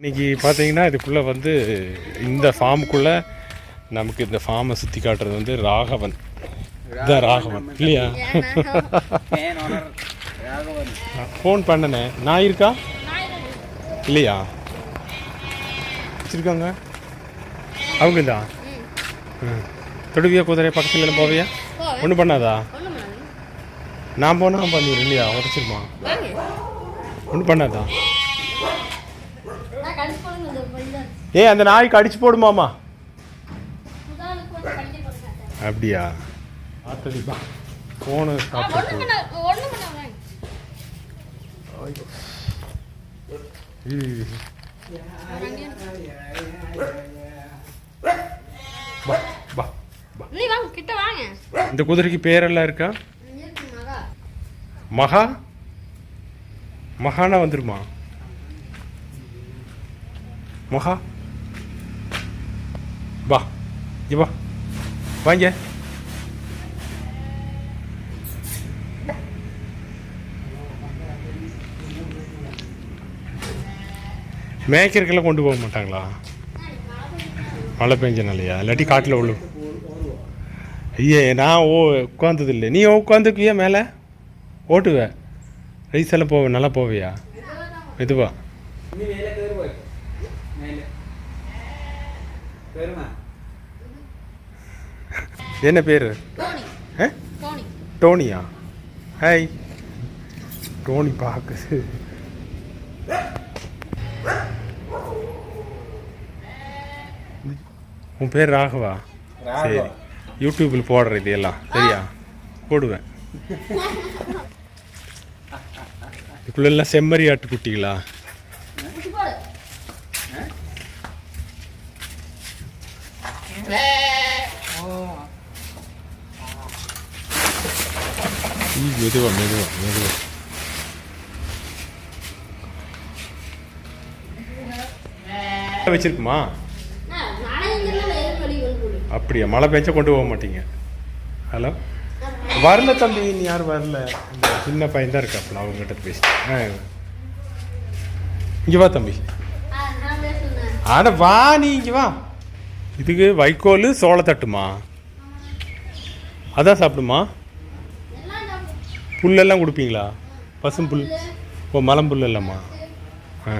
இன்னைக்கு பார்த்தீங்கன்னா இதுக்குள்ளே வந்து இந்த ஃபார்முக்குள்ளே நமக்கு இந்த ஃபார்மை சுற்றி காட்டுறது வந்து ராகவன். இதான் ராகவன் இல்லையா? Fan owner Raghavan? ஃபோன் பண்ணனே. நான் இருக்கா? இல்லையா? வச்சுருக்காங்க. அவங்க தான் ம். தொடுவியா குதிரை பக்கத்துல எல்லாம் போவியா? ஒன்றும் பண்ணாதா? நான் போனால் பண்ணிடு இல்லையா? உடச்சிருமா ஒன்றும் பண்ணாதா? ஏ அந்த நாய்க்கு அடிச்சு போடுமாமா? அப்படியா? பார்த்ததிப்பா ஃபோனு இந்த குதிரைக்கு பேரெல்லாம் இருக்கா? மகா? மகானா வந்துருமா? மொஹா வா இவா வாங்க மேய்க்கிறக்கெல்லாம் கொண்டு போக மாட்டாங்களா? மழை பெஞ்சனாலையா? இல்லாட்டி காட்டில் உள்ள ஐயே நான் ஓ உட்காந்தது இல்லை நீ உட்காந்துக்குவியா மேலே? ஓட்டுவ. ரைஸ் எல்லாம் போவ நல்லா போவியா? மெதுவா நீ மேலே கயிறு போய் மேலே கயிறுமா என்ன பேர்? டோனி. ஆ டோனி. டோனியா? ஹாய். டோனி பார்க்குது உன் பேர் ராகவா? சரி. யூடியூப்பில் போடுற இது எல்லாம் சரியா? போடுவேன். இதுக்குள்ளெல்லாம் செம்மறி ஆட்டுக்குட்டிகளா குட்டி போடு வச்சிருக்குமா நான் நானே இங்க வேறு வழி கொண்டு போடு அப்படியா? மழை பெஞ்சா கொண்டு போக மாட்டீங்க. ஹலோ? வரல தம்பி நீ யாரும் வரல. சின்ன பையன் தான் இருக்காப்புல அவங்ககிட்ட பேசி ஆ. இங்கே வா தம்பி. ஆ நான் பேசுனேன் அட வா நீ இங்கே வா. இதுக்கு வைக்கோல் சோளத்தட்டுமா அதான் சாப்பிடுமா? புல்லெல்லாம் கொடுப்பீங்களா? பசும் புல் ஓ மலம் புல் இல்லைம்மா. ஆ.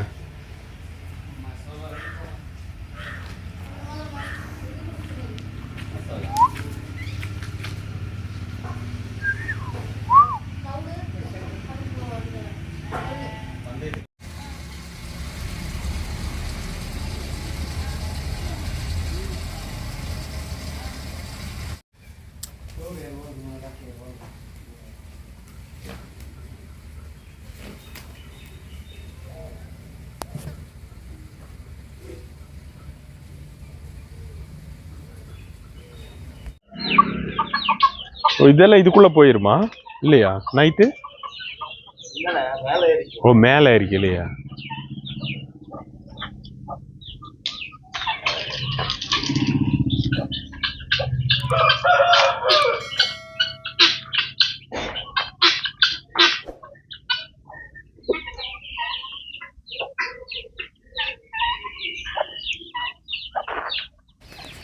இதெல்லாம் இதுக்குள்ளே போயிருமா? இல்லையா? நைட்டு ஓ மேலே இருக்கு இல்லையா?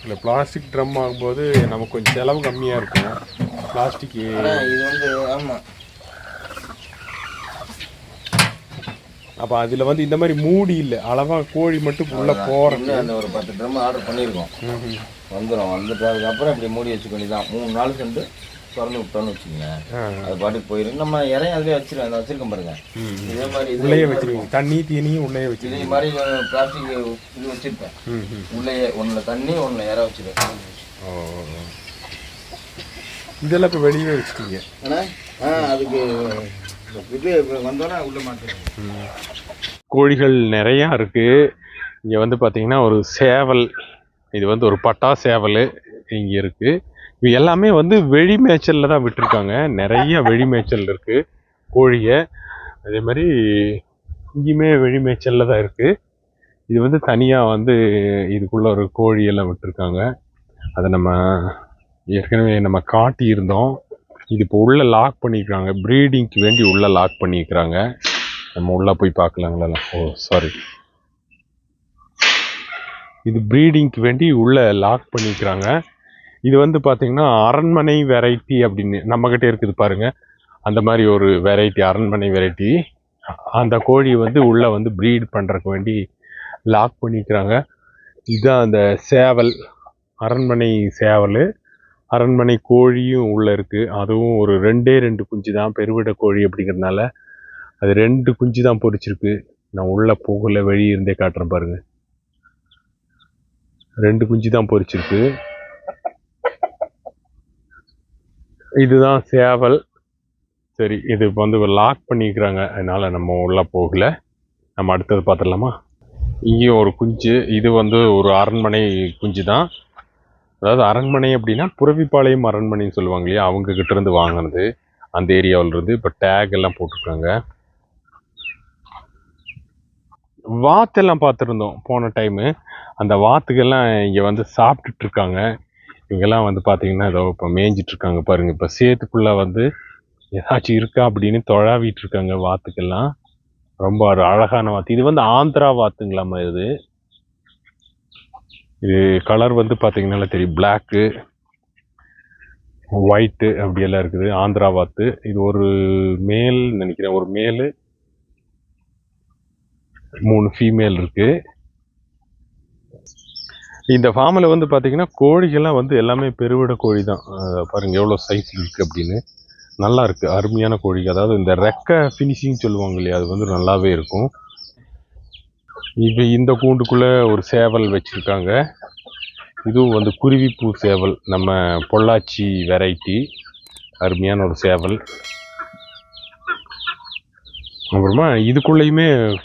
இல்லை பிளாஸ்டிக் ட்ரம் ஆகும்போது நமக்கு கொஞ்சம் செலவு கம்மியாக இருக்கும். பிளாஸ்டிக் இது வந்து ஆமாம் அப்போ அதில் வந்து இந்த மாதிரி மூடி இல்லை. அளவாக கோழி மட்டும் உள்ளே போகிறது அந்த ஒரு பத்து ட்ரம் ஆர்டர் பண்ணியிருக்கோம் வந்துடும் வந்துட்டு அதுக்கப்புறம் இப்படி மூடி வச்சுக்க வேண்டியதான் மூணு நாள் சென்று திறந்து விட்டோம்னு வச்சுக்கோங்க. அது பாட்டுக்கு போயிடும் நம்ம இறையும் அதுலேயே வச்சிருக்கோம் அந்த வச்சிருக்கோம் பாருங்க. இதே மாதிரி இது உள்ளேயே வச்சிருவீங்க. தண்ணி தீனியும் உள்ளேயே வச்சிருவீங்க. இதே மாதிரி பிளாஸ்டிக் இது வச்சிருப்பேன். உள்ளேயே ஒன்றில் தண்ணி ஒன்றில் இற வச்சிருக்கேன் ஓ. இதெல்லாம் இப்போ வெளியே வச்சுட்டீங்க. ஆ அதுக்கு இது வந்தோன்னே உள்ளே மாட்டேன். கோழிகள் நிறையா இருக்குது இங்கே வந்து பார்த்தீங்கன்னா ஒரு சேவல் இது வந்து ஒரு பட்டா சேவல் இங்கே இருக்குது இது எல்லாமே வந்து வெளி மேய்ச்சலில் தான் விட்டுருக்காங்க. நிறைய வெளி மேய்ச்சல் இருக்குது கோழியை. அதே மாதிரி இங்கேயுமே வெளி மேய்ச்சலில் தான் இருக்குது இது வந்து தனியாக வந்து இதுக்குள்ளே ஒரு கோழியெல்லாம் விட்டுருக்காங்க. அதை நம்ம ஏற்கனவே நம்ம காட்டியிருந்தோம். இது இப்போ உள்ளே லாக் பண்ணியிருக்காங்க ப்ரீடிங்க்கு வேண்டி உள்ளே லாக் பண்ணியிருக்கிறாங்க நம்ம உள்ளே போய் பார்க்கலாங்களா? ஓ சாரி இது ப்ரீடிங்க்கு வேண்டி உள்ளே லாக் பண்ணியிருக்கிறாங்க இது வந்து பார்த்திங்கன்னா அரண்மனை வெரைட்டி அப்படின்னு நம்மக்கிட்ட இருக்குது பாருங்கள் அந்த மாதிரி ஒரு வெரைட்டி அரண்மனை வெரைட்டி அந்த கோழி வந்து உள்ளே வந்து ப்ரீட் பண்ணுறக்கு வேண்டி லாக் பண்ணிக்கிறாங்க இதுதான் அந்த சேவல் அரண்மனை சேவல். அரண்மனை கோழியும் உள்ளே இருக்குது அதுவும் ஒரு ரெண்டே ரெண்டு குஞ்சு தான் பெருவிட கோழி அப்படிங்கிறதுனால அது ரெண்டு குஞ்சு தான் பொரிச்சிருக்கு நான் உள்ளே போகல வெளியே இருந்தே காட்டுறேன் பாருங்கள் ரெண்டு குஞ்சு தான் பொரிச்சிருக்கு இதுதான் சேவல். சரி இது வந்து லாக் பண்ணிக்கிறாங்க. அதனால் நம்ம உள்ளே போகல. நம்ம அடுத்தது பார்த்துடலாமா? இங்கேயும் ஒரு குஞ்சு. இது வந்து ஒரு அரண்மனை குஞ்சு தான். அதாவது அரண்மனை அப்படின்னா புறவிப்பாளையம் அரண்மனைன்னு சொல்லுவாங்க இல்லையா? அவங்க கிட்ட இருந்து வாங்கினது. அந்த ஏரியாவில் இருந்து இப்போ டேக் எல்லாம் போட்டிருக்காங்க. வாத்தெல்லாம் பார்த்துருந்தோம் போன டைமு அந்த வாத்துக்கெல்லாம் இங்கே வந்து சாப்பிட்டுட்டு இருக்காங்க இவங்கெல்லாம் வந்து பார்த்தீங்கன்னா ஏதோ இப்போ மேய்ஞ்சிட்ருக்காங்க பாருங்கள் இப்போ சேத்துக்குள்ளே வந்து ஏதாச்சும் இருக்கா அப்படின்னு தொழாவிட்டு இருக்காங்க வாத்துக்கெல்லாம். ரொம்ப அழகான வாத்து. இது வந்து ஆந்திரா வாத்துங்களாம்மா இது? இது கலர் வந்து பார்த்திங்கனால தெரியும். பிளாக்கு ஒயிட்டு அப்படியெல்லாம் இருக்குது. ஆந்திரா வாத்து. இது ஒரு மேல் நினைக்கிறேன். ஒரு மேலு மூணு ஃபீமேல் இருக்குது இந்த ஃபார்மில் வந்து பார்த்திங்கன்னா கோழிகள்லாம் வந்து எல்லாமே பெருவிட கோழி தான் பாருங்கள் எவ்வளோ சைஸ் இருக்குது அப்படின்னு. நல்லா இருக்குது அருமையான கோழி அதாவது இந்த ரெக்க ஃபினிஷிங் சொல்லுவாங்க இல்லையா அது வந்து நல்லாவே இருக்கும். இப்போ இந்த கூண்டுக்குள்ளே ஒரு சேவல் வச்சுருக்காங்க. இதுவும் வந்து குருவிப்பூ சேவல். நம்ம பொள்ளாச்சி வெரைட்டி. அருமையான ஒரு சேவல். அப்புறமா இதுக்குள்ளேயுமே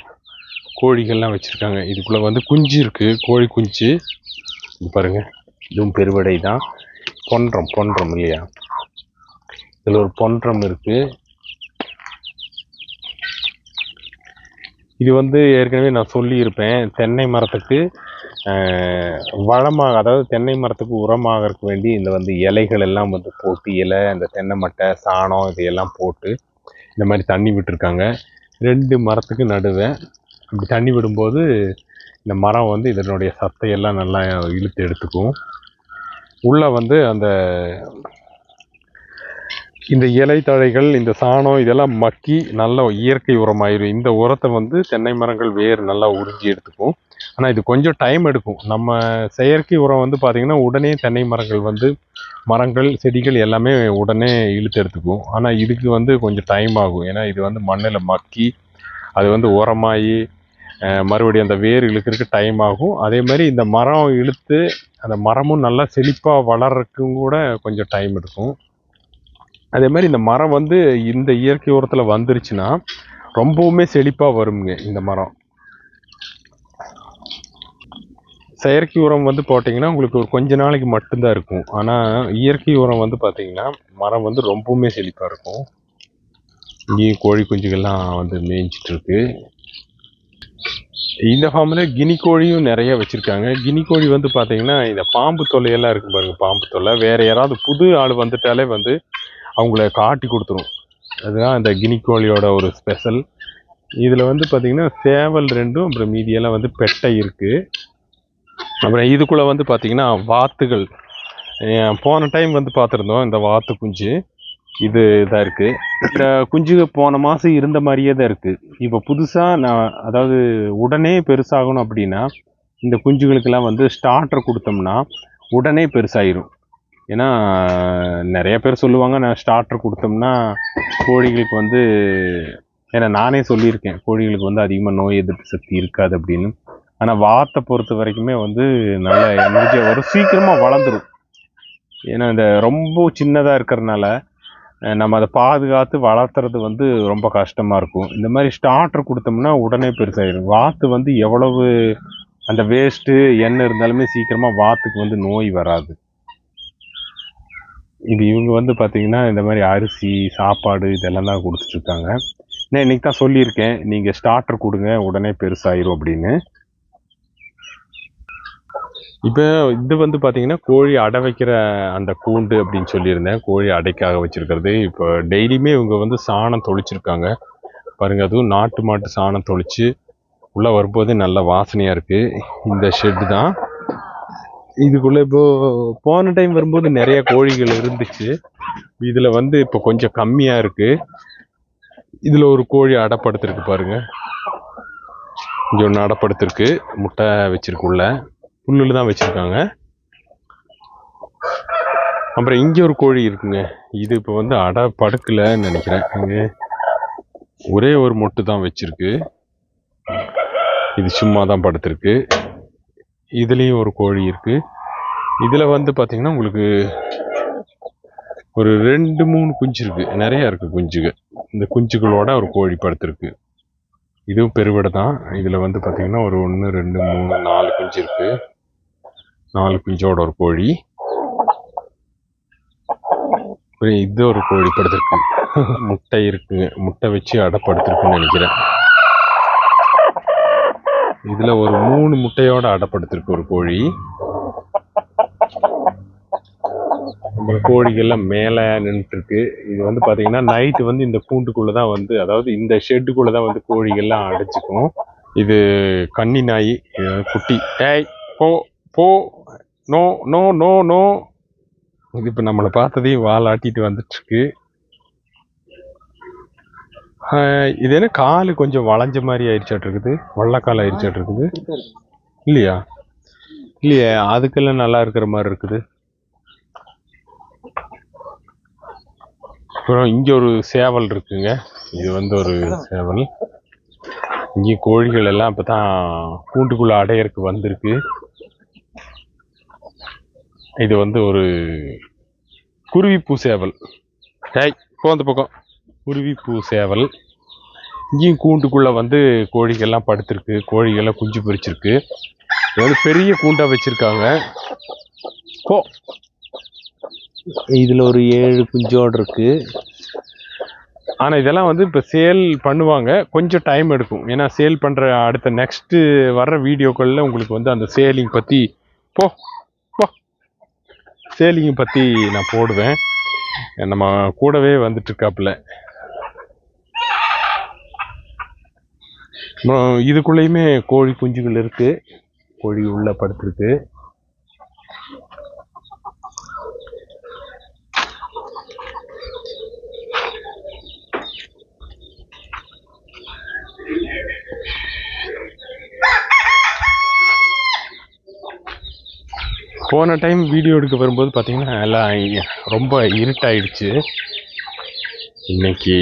கோழிகள்லாம் வச்சுருக்காங்க. இதுக்குள்ளே வந்து குஞ்சு இருக்குது கோழி குஞ்சு. இது பாருங்க. இதுவும் பெருவடை தான் பொன்றம் பொன்றம் இல்லையா? இதில் ஒரு பொன்றம் இருக்குது இது வந்து ஏற்கனவே நான் சொல்லியிருப்பேன் தென்னை மரத்துக்கு வளமாக அதாவது தென்னை மரத்துக்கு உரமாகறதுக்கு வேண்டி இந்த வந்து இலைகள் எல்லாம் வந்து போட்டு இலை அந்த தென்னை மட்டை சாணம் இதையெல்லாம் போட்டு இந்த மாதிரி தண்ணி விட்டுருக்காங்க. ரெண்டு மரத்துக்கு நடுவேன் இப்படி தண்ணி விடும்போது இந்த மரம் வந்து இதனுடைய சத்தையெல்லாம் நல்லா இழுத்து எடுத்துக்கும். உள்ளே வந்து அந்த இந்த இலை தழைகள் இந்த சாணம் இதெல்லாம் மக்கி நல்ல இயற்கை உரமாயிரும். இந்த உரத்தை வந்து தென்னை மரங்கள் வேர் நல்லா உறிஞ்சி எடுத்துக்கும். ஆனால் இது கொஞ்சம் டைம் எடுக்கும். நம்ம செயற்கை உரம் வந்து பார்த்திங்கன்னா உடனே தென்னை மரங்கள் வந்து மரங்கள் செடிகள் எல்லாமே உடனே இழுத்து எடுத்துக்கும். ஆனால் இதுக்கு வந்து கொஞ்சம் டைம் ஆகும். ஏன்னா இது வந்து மண்ணில் மக்கி அது வந்து உரமாகி மறுபடியும் அந்த வேர் இழுக்கிறதுக்கு டைம் ஆகும். அதே மாதிரி இந்த மரம் இழுத்து அந்த மரமும் நல்லா செழிப்பாக வளர்றதுக்கும் கூட கொஞ்சம் டைம் எடுக்கும். அதே மாதிரி இந்த மரம் வந்து இந்த இயற்கை உரத்தில் வந்துருச்சுன்னா ரொம்பவுமே செழிப்பாக வருங்க இந்த மரம். செயற்கை உரம் வந்து போட்டிங்கன்னா உங்களுக்கு ஒரு கொஞ்ச நாளைக்கு மட்டும்தான் இருக்கும். ஆனால் இயற்கை உரம் வந்து பார்த்திங்கன்னா மரம் வந்து ரொம்பவுமே செழிப்பாக இருக்கும். இங்கேயும் கோழி குஞ்சுகள்லாம் வந்து மேய்ஞ்சிட்ருக்கு இந்த ஃபார்மில் கினி கோழியும் நிறைய வச்சுருக்காங்க. கினி கோழி வந்து பார்த்திங்கன்னா இந்த பாம்பு தொல்லையெல்லாம் இருக்கும் பாருங்கள் பாம்பு தொல்லை. வேறு யாராவது புது ஆள் வந்துட்டாலே வந்து அவங்கள காட்டி கொடுத்துரும். அதுதான் இந்த கினிக்கோழியோட ஒரு ஸ்பெஷல் இதில் வந்து பார்த்தீங்கன்னா சேவல் ரெண்டும் அப்புறம் மீதியெல்லாம் வந்து பெட்டை இருக்குது அப்புறம் இதுக்குள்ளே வந்து பார்த்திங்கன்னா வாத்துகள். போன டைம் வந்து பார்த்துருந்தோம் இந்த வாத்து குஞ்சு. இது இதாக இருக்குது இந்த குஞ்சு போன மாதம் இருந்த மாதிரியே தான் இருக்குது இப்போ புதுசாக நான் அதாவது உடனே பெருசாகணும் அப்படின்னா இந்த குஞ்சுகளுக்கெல்லாம் வந்து ஸ்டார்டர் கொடுத்தோம்னா உடனே பெருசாயிரும். ஏன்னா நிறைய பேர் சொல்லுவாங்க நான் ஸ்டார்டர் கொடுத்தோம்னா கோழிகளுக்கு வந்து ஏன்னா நானே சொல்லியிருக்கேன் கோழிகளுக்கு வந்து அதிகமாக நோய் எதிர்ப்பு சக்தி இருக்காது அப்படின்னு. ஆனால் வாத்தை பொறுத்த வரைக்குமே வந்து நல்ல எனர்ஜியாக வரும். சீக்கிரமாக வளர்ந்துடும் ஏன்னா இந்த ரொம்ப சின்னதாக இருக்கிறனால நம்ம அதை பாதுகாத்து வளர்த்துறது வந்து ரொம்ப கஷ்டமாக இருக்கும். இந்த மாதிரி ஸ்டார்டர் கொடுத்தோம்னா உடனே பெருசாயிடும் வாத்து வந்து எவ்வளவு அந்த வேஸ்ட்டு எண்ணெய் இருந்தாலுமே சீக்கிரமாக வாத்துக்கு வந்து நோய் வராது. இது இவங்க வந்து பார்த்திங்கன்னா இந்த மாதிரி அரிசி சாப்பாடு இதெல்லாம் தான் கொடுத்துட்ருக்காங்க. நான் இன்னைக்கு தான் சொல்லியிருக்கேன். நீங்கள் ஸ்டார்டர் கொடுங்க உடனே பெருசாயிரும் அப்படின்னு. இப்போ இது வந்து பார்த்தீங்கன்னா கோழி அடை வைக்கிற அந்த கூண்டு அப்படின்னு சொல்லியிருந்தேன். கோழி அடைக்காக வச்சிருக்கிறது. இப்போ டெய்லியுமே இவங்க வந்து சாணம் தொளிச்சிருக்காங்க. பாருங்கள் அதுவும் நாட்டு மாட்டு சாணம் தொளிச்சு உள்ளே வரும்போது நல்ல வாசனையாக இருக்குது இந்த ஷெட்டு தான். இதுக்குள்ள இப்போ போன டைம் வரும்போது நிறைய கோழிகள் இருந்துச்சு. இதுல வந்து இப்போ கொஞ்சம் கம்மியா இருக்கு. இதுல ஒரு கோழி அடப்படுத்திருக்கு பாருங்க. இங்க ஒன்று அடப்படுத்திருக்கு. முட்டை வச்சிருக்கு உள்ள. புல்லுல தான் வச்சிருக்காங்க. அப்புறம் இங்க ஒரு கோழி இருக்குங்க. இது இப்போ வந்து அடை படுக்கலைன்னு நினைக்கிறேன். இங்க ஒரே ஒரு மொட்டு தான் வச்சிருக்கு. இது சும்மா தான் படுத்திருக்கு. இதுலேயும் ஒரு கோழி இருக்குது இதில் வந்து பார்த்தீங்கன்னா உங்களுக்கு ஒரு ரெண்டு மூணு குஞ்சு இருக்கு. நிறைய இருக்குது குஞ்சுகள். இந்த குஞ்சுகளோட ஒரு கோழி படுத்துருக்கு இதுவும் பெருவிடை தான். இதில் வந்து பார்த்தீங்கன்னா ஒரு ஒன்று ரெண்டு மூணு நாலு குஞ்சு இருக்குது நாலு குஞ்சோட ஒரு கோழி. அப்புறம் இது ஒரு கோழி படுத்துருக்கு முட்டை இருக்குங்க முட்டை வச்சு அடைப்படுத்திருக்குன்னு நினைக்கிறேன். இதுல ஒரு மூணு முட்டையோட அடப்படுத்திருக்கு ஒரு கோழி. அப்புறம் கோழிகள்லாம் மேலே நின்றுட்டு இருக்கு இது வந்து பாத்தீங்கன்னா நைட்டு வந்து இந்த கூண்டுக்குள்ள தான் வந்து அதாவது இந்த ஷெட்டுக்குள்ளதான் வந்து கோழிகள்லாம் அடைச்சிக்கும். இது கன்னி நாய் குட்டி. ஏய் போ போ நோ நோ நோ நோ. இது இப்போ நம்மளை பார்த்ததையும் வால் ஆட்டிட்டு வந்துட்டு இருக்கு இது என்ன காலு கொஞ்சம் வளைஞ்ச மாதிரி ஆயிடுச்சாட்டு இருக்குது. வள்ளக்கால் ஆயிடுச்சாட்டு இருக்குது. இல்லையா? இல்லையா அதுக்கெல்லாம் நல்லா இருக்கிற மாதிரி இருக்குது. அப்புறம் இங்கே ஒரு சேவல் இருக்குங்க. இது வந்து ஒரு சேவல். இங்கே கோழிகள் எல்லாம் இப்பதான் கூண்டுக்குள்ளே அடையறதுக்கு வந்திருக்கு. இது வந்து ஒரு குருவிப்பூ சேவல். டேய் போ அந்த பக்கம். குருவிப்பூ சேவல். இங்கேயும் கூண்டுக்குள்ள வந்து கோழிகள்லாம் படுத்திருக்கு. கோழிகள்லாம் குஞ்சு பொரிச்சிருக்கு. இது வந்து பெரிய கூண்டா வச்சிருக்காங்க. போ. இதுல ஒரு ஏழு குஞ்சோடு இருக்கு. ஆனா இதெல்லாம் வந்து இப்ப சேல் பண்ணுவாங்க. கொஞ்சம் டைம் எடுக்கும். ஏன்னா சேல் பண்ற அடுத்த நெக்ஸ்ட் வர்ற வீடியோக்கள்ல உங்களுக்கு வந்து அந்த சேலிங் பத்தி போ. போ. சேலிங் பத்தி நான் போடுவேன். நம்ம கூடவே வந்துட்டு அப்புறம் இதுக்குள்ளேயுமே கோழி குஞ்சுகள் இருக்குது கோழி உள்ள படுத்துருக்கு. போன டைம் வீடியோ எடுக்க வரும்போது பார்த்தீங்கன்னா எல்லாம் ரொம்ப இருட்டாயிடுச்சு. இன்னைக்கு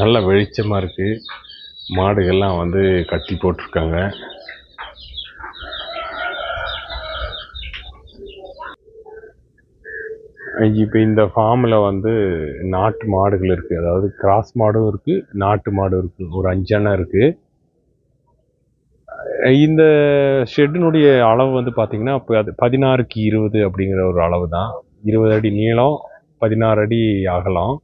நல்ல வெளிச்சமாக இருக்குது மாடுகள்லாம் வந்து கட்டி போட்டிருக்காங்க. இப்போ இந்த ஃபார்மில் வந்து நாட்டு மாடுகள் இருக்குது அதாவது கிராஸ் மாடும் இருக்குது நாட்டு மாடும் இருக்குது ஒரு அஞ்சனை இருக்குது இந்த ஷெட்டினுடைய அளவு வந்து பார்த்திங்கன்னா இப்போ அது பதினாறுக்கு இருபது அப்படிங்கிற ஒரு அளவு தான் இருபது அடி நீளம் பதினாறு அடி அகலம்.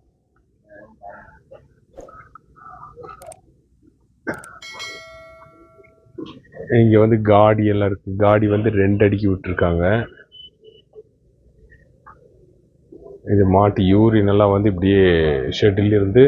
இங்கே வந்து காடி எல்லாம் இருக்கு. காடி வந்து ரெண்டு அடிக்கு விட்டுருக்காங்க. இது மாட்டு யூரின் எல்லாம் வந்து இப்படியே ஷெட்டில் இருந்து